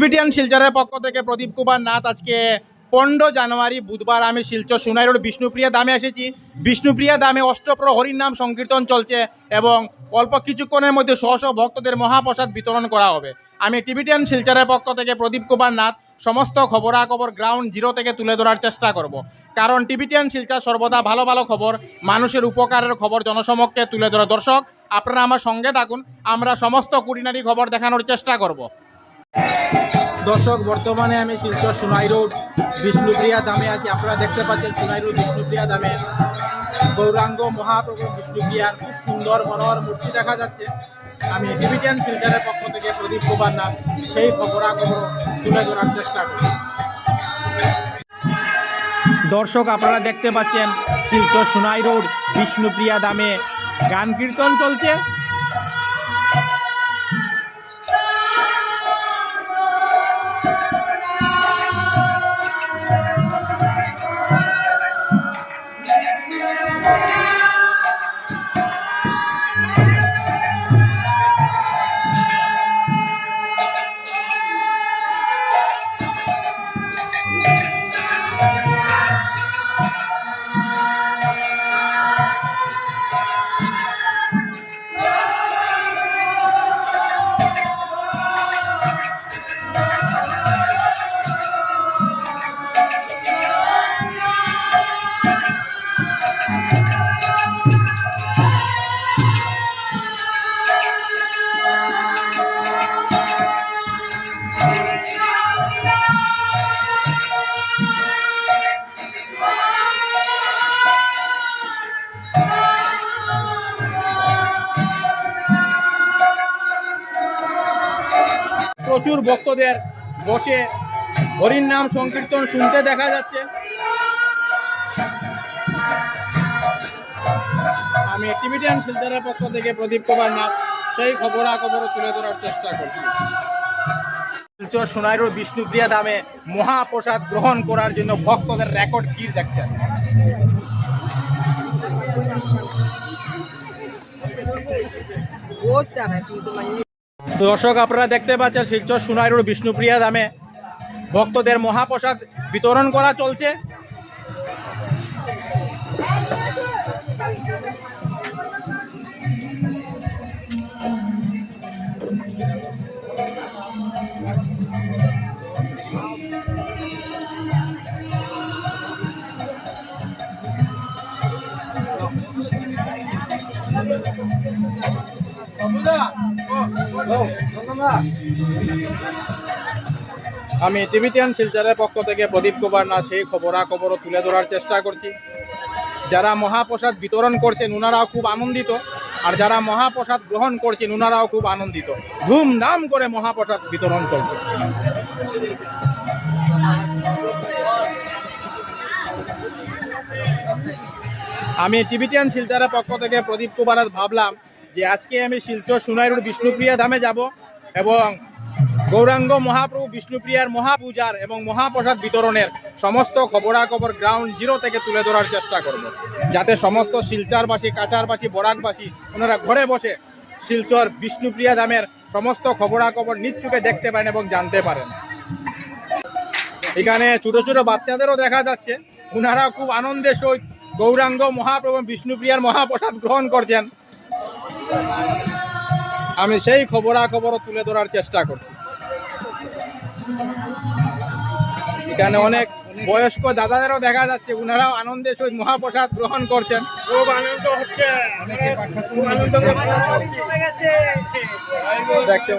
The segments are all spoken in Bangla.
টিবিটিয়ান শিলচরের পক্ষ থেকে প্রদীপ কুমার নাথ আজকে পনেরো জানুয়ারি বুধবার আমি শিলচর সোনাই রোড বিষ্ণুপ্রিয়া দামে এসেছি। বিষ্ণুপ্রিয়া দামে অষ্টপ্র নাম সংকীর্তন চলছে এবং অল্প কিছুক্ষণের মধ্যে শহ শহ ভক্তদের মহাপ্রসাদ বিতরণ করা হবে। আমি টিবিটিয়ান শিলচরের পক্ষ থেকে প্রদীপ কুমার নাথ সমস্ত খবরাখবর গ্রাউন্ড জিরো থেকে তুলে ধরার চেষ্টা করব। কারণ টিবিটিয়ান শিলচর সর্বদা ভালো ভালো খবর, মানুষের উপকারের খবর জনসমক্ষে তুলে ধরা দর্শক। আপনারা আমার সঙ্গে থাকুন, আমরা সমস্ত কুড়িনারি খবর দেখানোর চেষ্টা করব। দর্শক, বর্তমানে আমি শিলচর সোনাই রোড, বিষ্ণুপ্রিয়া দামে আছি। আপনারা দেখতে পাচ্ছেন সোনাই রোড, বিষ্ণুপ্রিয়া দামে গৌরাঙ্গ মহাপ্রভু বিষ্ণুপ্রিয়ার খুব সুন্দর মনোহর মূর্তি দেখা যাচ্ছে। আমি ডিভিশন শিলচরের পক্ষ থেকে প্রদীপ কুমার নাথ, সেই খবরাখবর তুলে ধরার চেষ্টা করি দর্শক, আপনারা দেখতে পাচ্ছেন শিলচর সোনাই রোড, বিষ্ণুপ্রিয়া দামে গান কীর্তন চলছে। প্রচুর ভক্তদের বসে হরির নাম সংকীর্তন শুনতে দেখা যাচ্ছে। আমি টিভিটিয়ান শিলচরের পক্ষ থেকে প্রদীপ কুমার নাথ, সেই খবরাখবর তুলে ধরার চেষ্টা করছি। শিলচর সোনাইরোড বিষ্ণুপ্রিয়া দামে মহাপ্রসাদ গ্রহণ করার জন্য ভক্তদের রেকর্ড ভিড় দেখছেন। দর্শক আপনারা দেখতে পাচ্ছেন শিলচর সুনাইরুর বিষ্ণুপ্রিয়া দামে ভক্তদের মহাপ্রসাদ বিতরণ করা চলছে। আমি টিভিটিয়ান শিলচরের পক্ষ থেকে প্রদীপ কুমার না সেই খবরাখবরও তুলে ধরার চেষ্টা করছি। যারা মহাপ্রসাদ বিতরণ করছেন ওনারাও খুব আনন্দিত। আর যারা মহাপ্রসাদ গ্রহণ করছেন ওনারাও খুব আনন্দিত। ধুমধাম করে মহাপ্রসাদ বিতরণ চলছে। আমি টিভিটিয়ান শিলচরের পক্ষ থেকে প্রদীপ কুমার ভাবলাম যে আজকে আমি শিলচর সোনাইরুর বিষ্ণুপ্রিয়া ধামে যাব। এবং গৌরাঙ্গ মহাপ্রভু বিষ্ণুপ্রিয়ার মহাপূজার এবং মহাপ্রসাদ বিতরণের সমস্ত খবরাখবর গ্রাউন্ড জিরো থেকে তুলে ধরার চেষ্টা করব। যাতে সমস্ত শিলচারবাসী কাছারবাসী বরাকবাসী, ওনারা ঘরে বসে শিলচর বিষ্ণুপ্রিয়া ধামের সমস্ত খবরাখবর নিচ্ছুকে দেখতে পারেন এবং জানতে পারেন। এখানে ছোট ছোট বাচ্চাদেরও দেখা যাচ্ছে। ওনারা খুব আনন্দের সহিত গৌরাঙ্গ মহাপ্রভু বিষ্ণুপ্রিয়ার মহাপ্রসাদ গ্রহণ করছেন। আমি সেই খবরাখবরও তুলে ধরার চেষ্টা করছি। এখানে অনেক বয়স্ক দাদাদেরও দেখা যাচ্ছে ওনারাও আনন্দের সহিত মহাপ্রসাদ গ্রহণ করছেন। খুব আনন্দ হচ্ছে। খুব আনন্দ দেখছে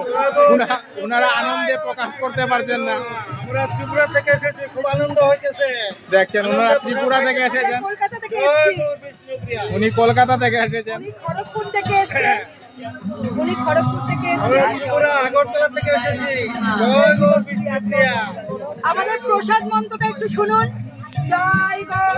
ওনা- ওনারা আনন্দে প্রকাশ করতে পারছেন না। ত্রিপুরা থেকে এসেছি খুব আনন্দ হয়েছে দেখছেন ওনারা ত্রিপুরা থেকে এসেছেন। উনি কলকাতা থেকে এসেছেন। খড়গপুর থেকে এসেছেন। উনি খড়গপুর থেকে আগরতলা আমাদের প্রসাদ মন্ত্রটা একটু শুনুন। জয় গৌর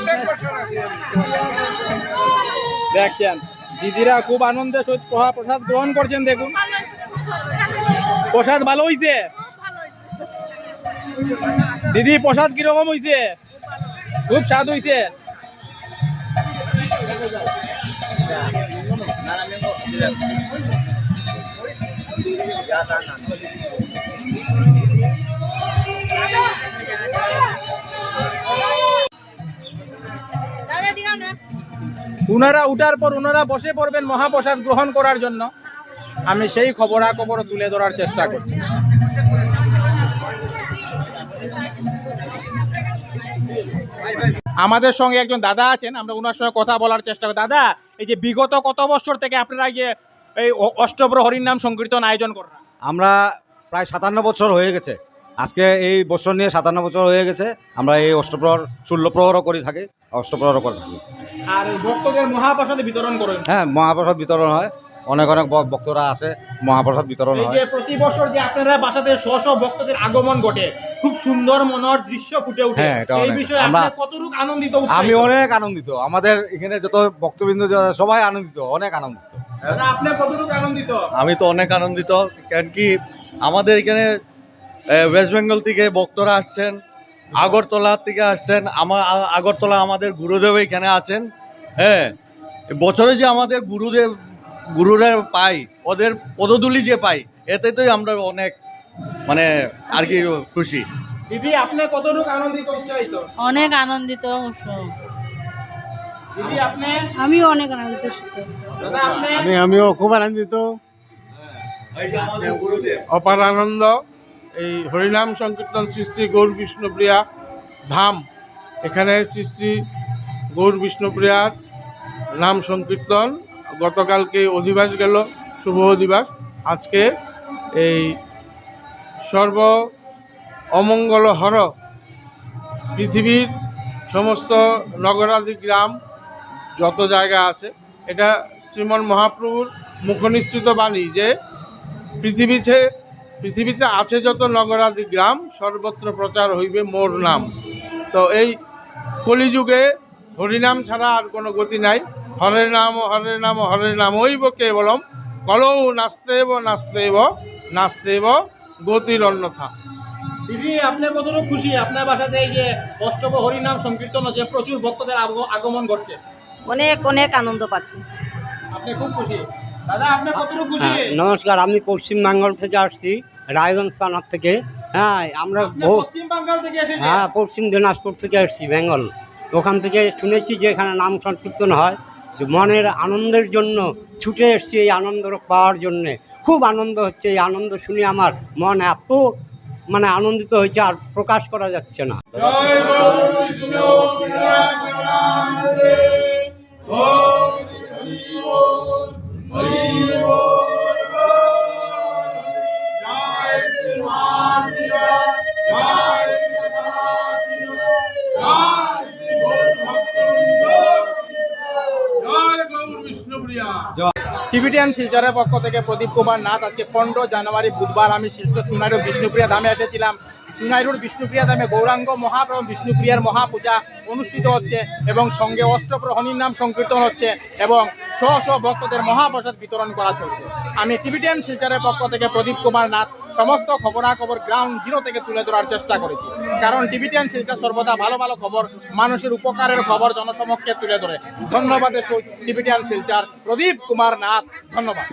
দেখছেন দিদিরা খুব আনন্দের প্রসাদ গ্রহণ করছেন দেখুন প্রসাদ ভালো হয়েছে দিদি প্রসাদ কীরকম হয়েছে খুব স্বাদ হয়েছে উনারা উঠার পর উনারা বসে পড়বেন মহাপ্রসাদ গ্রহণ করার জন্য। আমি সেই খবরাখবর তুলে ধরার চেষ্টা করছি। আমাদের সঙ্গে একজন দাদা আছেন, আমরা ওনার সঙ্গে কথা বলার চেষ্টা করি। দাদা, এই যে বিগত কত বছর থেকে আপনারা যে এই অ- অষ্টপ্রহরীর নাম সংকীর্তন আয়োজন করেন? আমরা প্রায় সাতান্ন বছর হয়ে গেছে। আজকে এই বছর নিয়ে সাতান্ন বছর হয়ে গেছে। আমরা এই অষ্টপ্রহর ষোলোপ্রহরও করে থাকি। অষ্টপ্রহরও করে থাকি আর ভক্তদের মহাপ্রসাদ বিতরণ করেন। হ্যাঁ মহাপ্রসাদ বিতরণ হয়। অনেক অনেক ভক্তরা আসে মহাপ্রসাদ বিতরণ হয়। যে প্রতি বছর যে আপনারা বাসাতে শ শ ভক্তদের আগমন ঘটে খুব সুন্দর মনোহর দৃশ্য ফুটে ওঠে। হ্যাঁ, এটা এই। বিষয়ে আমরা- কতটুকু আনন্দিত? আমি অনেক আনন্দিত। আমাদের এখানে যত ভক্তবৃন্দ সবাই আনন্দিত অনেক আনন্দিত। আপনি কতটুকু আনন্দিত? আমি তো অনেক আনন্দিত কেন কি আমাদের এখানে ওয়েস্ট বেঙ্গল থেকে ভক্তরা আসছেন। আগরতলা থেকে আসছেন আমার আগরতলা আমাদের গুরুদেব এখানে আছেন হ্যাঁ। বছরে যে আমাদের গুরুদেব গুরুরা পাই ওদের পদধূলি যে পাই এতে তো আমরা অনেক মানে আর কি খুশি। দিদি আপনি কতটুকু আনন্দিত উৎসাহিত? অনেক আনন্দিত দিদি আপনি? আমিও অনেক আনন্দিত দাদা আপনি? আমি আমিও খুব আনন্দিত। অপার আনন্দ। এই হরিনাম সংকীর্তন শ্রী শ্রী গৌর বিষ্ণুপ্রিয়া ধাম। এখানে শ্রী শ্রী গৌর বিষ্ণুপ্রিয়ার নাম সংকীর্তন। গতকালকে অধিবাস গেল, শুভ অধিবাস। আজকে এই সর্ব অমঙ্গল হর পৃথিবীর সমস্ত নগরাদি গ্রাম যত জায়গা আছে, এটা শ্রীমন মহাপ্রভুর মুখনিসৃত বাণী যে পৃথিবীতে পৃথিবীতে আছে যত নগরাদি গ্রাম সর্বত্র প্রচার হইবে মোর নাম। তো এই কলিযুগে হরিনাম ছাড়া আর কোনো গতি নাই। হরে নাম হরে নাম হরে নাম ওইব কেবলম। কলৌ নাস্তেব নাস্তেব নাস্তেব গতির অন্যথা দিদি আপনি কতটুকু খুশি? আপনার বাসাতে এই যে অষ্টম হরিনাম সংকীর্তন হচ্ছে প্রচুর ভক্তদের আগমন ঘটছে। অনেক অনেক আনন্দ পাচ্ছি। আপনি খুব খুশি। দাদা আপনি কতটুকু খুশি? হ্যাঁ, নমস্কার আমি পশ্চিম বেঙ্গল থেকে আসছি। রায়গঞ্জ থানার থেকে হ্যাঁ আমরা হ্যাঁ পশ্চিম দিনাজপুর থেকে আসছি বেঙ্গল। ওখান থেকে শুনেছি যে এখানে নাম সংকীর্তন হয়। তো মনের আনন্দের জন্য ছুটে এসছি এই আনন্দ পাওয়ার জন্যে। খুব আনন্দ হচ্ছে এই আনন্দ শুনে আমার মন এত মানে আনন্দিত হয়েছে আর প্রকাশ করা যাচ্ছে না। জয় টিভিটিয়ান শিলচরের পক্ষ থেকে প্রদীপ কুমার নাথ। আজকে পনেরো জানুয়ারি বুধবার আমি শিলচর সুনাইরু বিষ্ণুপ্রিয়া ধামে এসেছিলাম। সুনাইরুর বিষ্ণুপ্রিয়া ধামে গৌরাঙ্গ মহাপ্রভু বিষ্ণুপ্রিয়ার মহাপূজা অনুষ্ঠিত হচ্ছে এবং সঙ্গে অষ্টপ্রহণীর নাম সংকীর্তন হচ্ছে এবং শ শ ভক্তদের মহাপ্রসাদ বিতরণ করা চলছে। আমি টিভিটিয়ান শিলচরের পক্ষ থেকে প্রদীপ কুমার নাথ, সমস্ত খবরাখবর গ্রাউন্ড জিরো থেকে তুলে ধরার চেষ্টা করেছি। কারণ টিভিটিয়ান শিলচর সর্বদা ভালো ভালো খবর, মানুষের উপকারের খবর জনসমক্ষে তুলে ধরে। ধন্যবাদ টিভিটিয়ান শিলচর প্রদীপ কুমার নাথ, ধন্যবাদ।